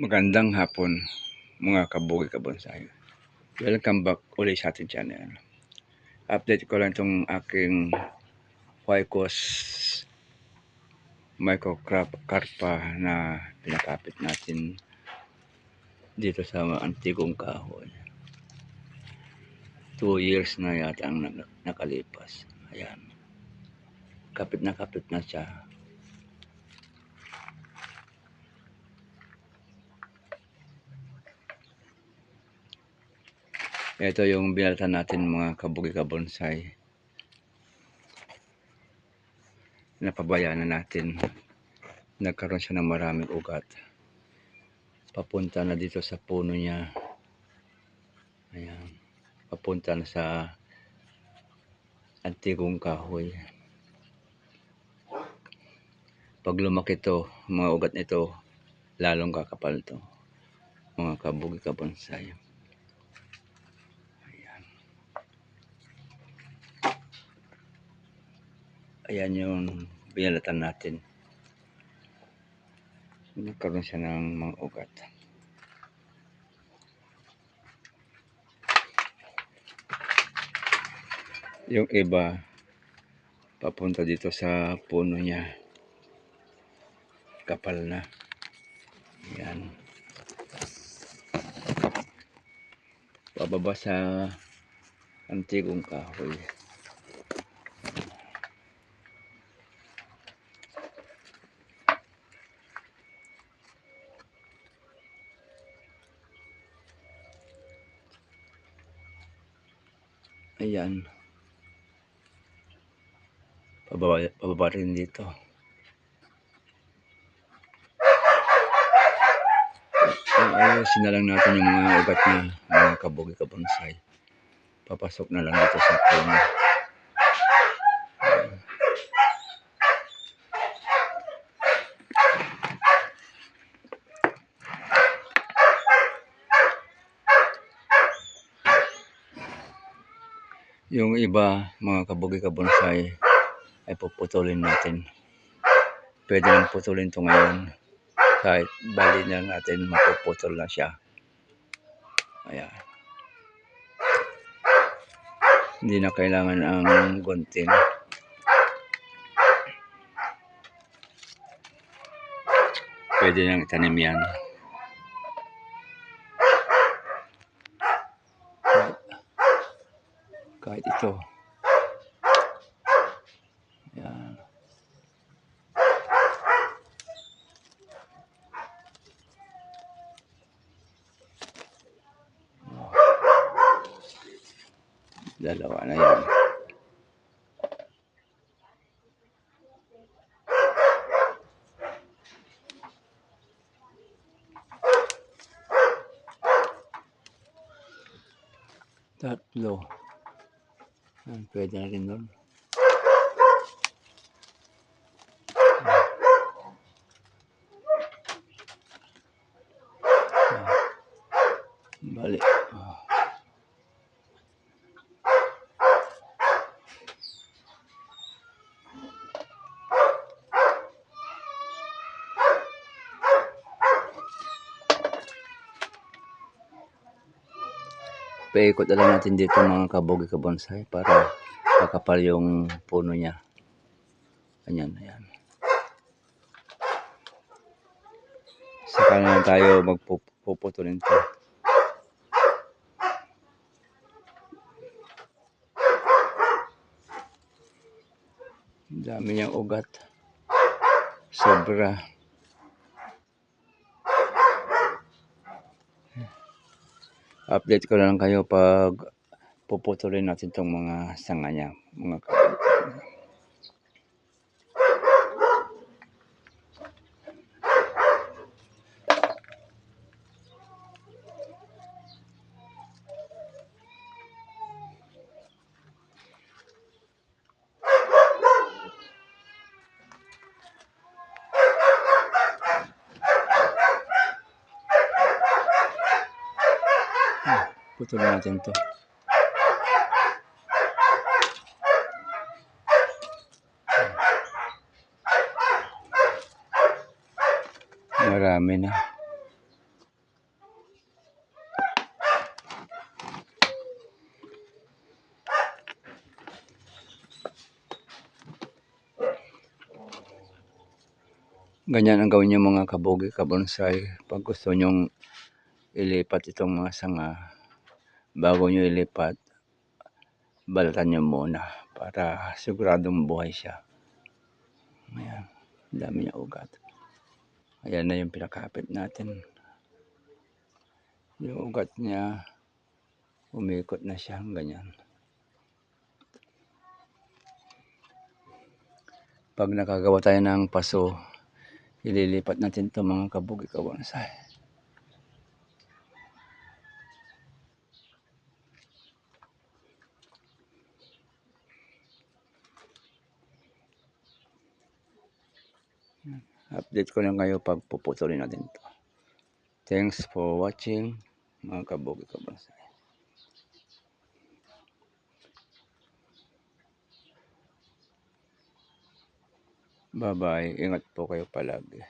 Magandang hapon mga kabugi kabonsay. Welcome back ulit sa ating channel. Update ko lang itong aking Huaycos microcrop carpa na pinakapit natin dito sa antigong kahoy. Two years na yata ang nak- nakalipas. Ayan. Kapit na kapit na siya. Ito yung binalatan natin mga kabugi kabonsay. Napabayaan na natin. Nagkaroon siya ng maraming ugat. Papunta na dito sa puno niya. Ayan. Papunta na sa antigong kahoy. Pag lumaki to, mga ugat nito, lalong kakapal to. Mga kabugi kabonsay. Ayan yung binalatan natin. Nagkaroon siya ng mga ugat. Yung iba, papunta dito sa puno niya. Kapal na. Ayan. Pababa sa antigong kahoy. Ayan. Pababa, pababa rin dito. Ay, ayusin na lang natin yung mga ugat na mga kabugi kabonsay. Papasok na lang dito sa puno. Yung iba, mga kabugi kabonsay, ay puputulin natin. Pwede nang putulin to ngayon. Kahit bali na natin, mapuputol na siya. Ayan. Hindi na kailangan ang gunting. Pwede nang itanim yan. Kahit, kahit ito. Ayan. Dalawa na yan. Tatlo. Yan, pwede na rin doon. Bali. Ah. Paikot na lang natin dito mga kabugi kabonsay para makapal yung puno niya. Ayan, ayan. Saka na tayo magpuputulin to. Ang dami niyang ugat. Sobra. Update ko lang kayo pag puputulin natin itong mga sanga niya mga kapatid. Putulin natin to. Marami na. Ganyan ang gawin niyo mga kabugi, kabonsai. Pag gusto nyong ilipat itong mga sanga, bago nyo ilipat balatan nyo muna para siguradong buhay siya. Ayan, dami niya ugat. Ayan na yung pinakapit natin. Yung ugat niya, umikot na siya, ganyan. Pag nakagawa tayo ng paso, ililipat natin ito mga kabugi Update ko lang kayo pag puputulin natin ito. Thanks for watching mga kabugi kabonsay. Bye-bye. Ingat po kayo palagi.